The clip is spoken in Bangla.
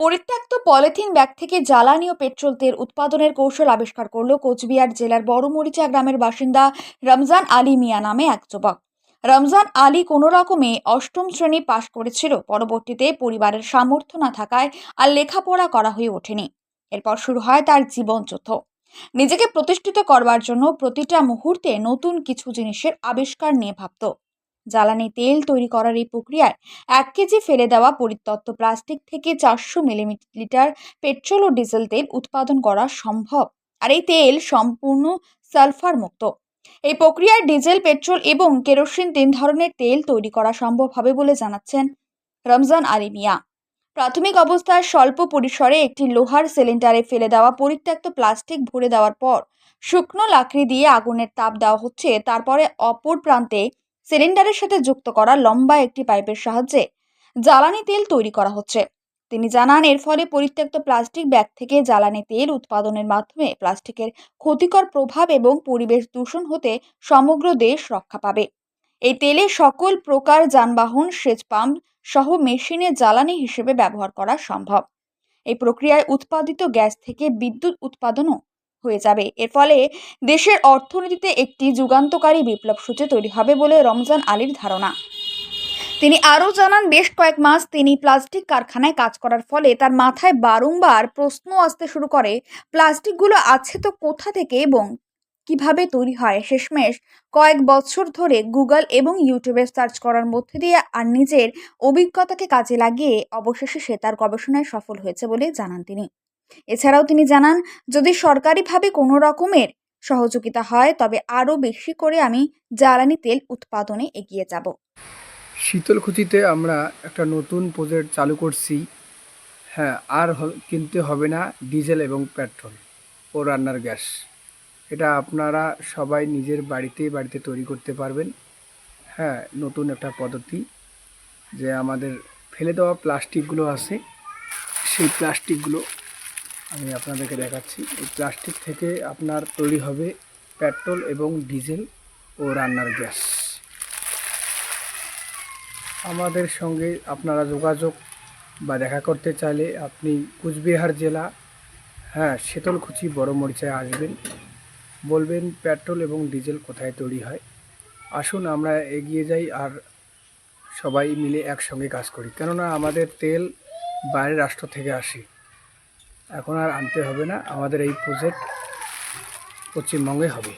পরিত্যক্ত পলিথিন ব্যাগ থেকে জ্বালানি ও পেট্রোল তেল উৎপাদনের কৌশল আবিষ্কার করল কোচবিহার জেলার বড়মরিচা গ্রামের বাসিন্দা রমজান আলী মিয়া নামে এক যুবক। রমজান আলী কোনো রকমে অষ্টম শ্রেণি পাশ করেছিল, পরবর্তীতে পরিবারের সামর্থ্য না থাকায় আর লেখাপড়া করা হয়ে ওঠেনি। এরপর শুরু হয় তার জীবনযুদ্ধ নিজেকে প্রতিষ্ঠিত করবার জন্য প্রতিটা মুহূর্তে নতুন কিছু জিনিসের আবিষ্কার নিয়ে ভাবত। জ্বালানি তেল তৈরি করার এই প্রক্রিয়ায় এক কেজি ফেলে দেওয়া পরিত্যক্ত প্লাস্টিক থেকে চারশো মিলিলিটার পেট্রোল ও ডিজেল তেল উৎপাদন করা সম্ভব। আর এই তেল সম্পূর্ণ সালফার মুক্ত এই প্রক্রিয়ায় ডিজেল, পেট্রোল এবং কেরোসিন তিন ধরনের তেল তৈরি করা সম্ভব হবে বলে জানাচ্ছেন রমজান আলী মিয়া। প্রাথমিক অবস্থায় স্বল্প পরিসরে একটি লোহার সিলিন্ডারে ফেলে দেওয়া পরিত্যক্ত প্লাস্টিক ভরে দেওয়ার পর শুকনো লাকড়ি দিয়ে আগুনের তাপ দেওয়া হচ্ছে। তারপরে অপর প্রান্তে সিলিন্ডারের সাথে যুক্ত করা লম্বা একটি পাইপের সাহায্যে জ্বালানি তেল তৈরি করা হচ্ছে। তিনি জানান, এর ফলে পরিত্যক্ত প্লাস্টিক ব্যাগ থেকে জ্বালানি তেল উৎপাদনের মাধ্যমে প্লাস্টিকের ক্ষতিকর প্রভাব এবং পরিবেশ দূষণ হতে সমগ্র দেশ রক্ষা পাবে। এই তেলে সকল প্রকার যানবাহন, সেচ পাম্প সহ মেশিনে জ্বালানি হিসেবে ব্যবহার করা সম্ভব। এই প্রক্রিয়ায় উৎপাদিত গ্যাস থেকে বিদ্যুৎ উৎপাদনও হয়ে যাবে। এর ফলে দেশের অর্থনীতিতে একটি যুগান্তকারী বিপ্লব সূচে তৈরি হবে বলে রমজান আলীর ধারণা। তিনি আরও জানান, বেশ কয়েক মাস তিনি প্লাস্টিক কারখানায় কাজ করার ফলে তার মাথায় বারংবার প্রশ্ন আসতে শুরু করে, প্লাস্টিকগুলো আছে তো কোথা থেকে এবং কীভাবে তৈরি হয়? শেষমেশ কয়েক বছর ধরে গুগল এবং ইউটিউবে সার্চ করার মধ্যে দিয়ে আর নিজের অভিজ্ঞতাকে কাজে লাগিয়ে অবশেষে সে তার গবেষণায় সফল হয়েছে বলে জানান তিনি। এছাড়াও তিনি জানান, যদি সরকারিভাবে কোনো রকমের সহযোগিতা হয়, তবে আরও বেশি করে আমি জ্বালানি তেল উৎপাদনে এগিয়ে যাব। শীতলকুচিতে আমরা একটা নতুন প্রজেক্ট চালু করছি। হ্যাঁ আর কিনতে হবে না ডিজেল এবং পেট্রোল ও রান্নার গ্যাস। এটা আপনারা সবাই নিজের বাড়িতে বাড়িতে তৈরি করতে পারবেন। হ্যাঁ নতুন একটা পদ্ধতি যে আমাদের ফেলে দেওয়া প্লাস্টিকগুলো আছে, সেই প্লাস্টিকগুলো আমি আপনাদেরকে দেখাচ্ছি। এই প্লাস্টিক থেকে আপনার তৈরি হবে পেট্রোল এবং ডিজেল ও রান্নার গ্যাস। আমাদের সঙ্গে আপনারা যোগাযোগ বা দেখা করতে চাইলে আপনি কুচবিহার জেলা হ্যাঁ শীতলকুচি, বড় মরিচায় আসবেন। বলবেন পেট্রোল এবং ডিজেল কোথায় তৈরি হয়। আসুন, আমরা এগিয়ে যাই আর সবাই মিলে একসঙ্গে কাজ করি। কেননা আমাদের তেল বাইরের রাষ্ট্র থেকে আসে। এখন আর আনতে হবে না। আমাদের এই প্রজেক্ট পশ্চিমবঙ্গে হবে।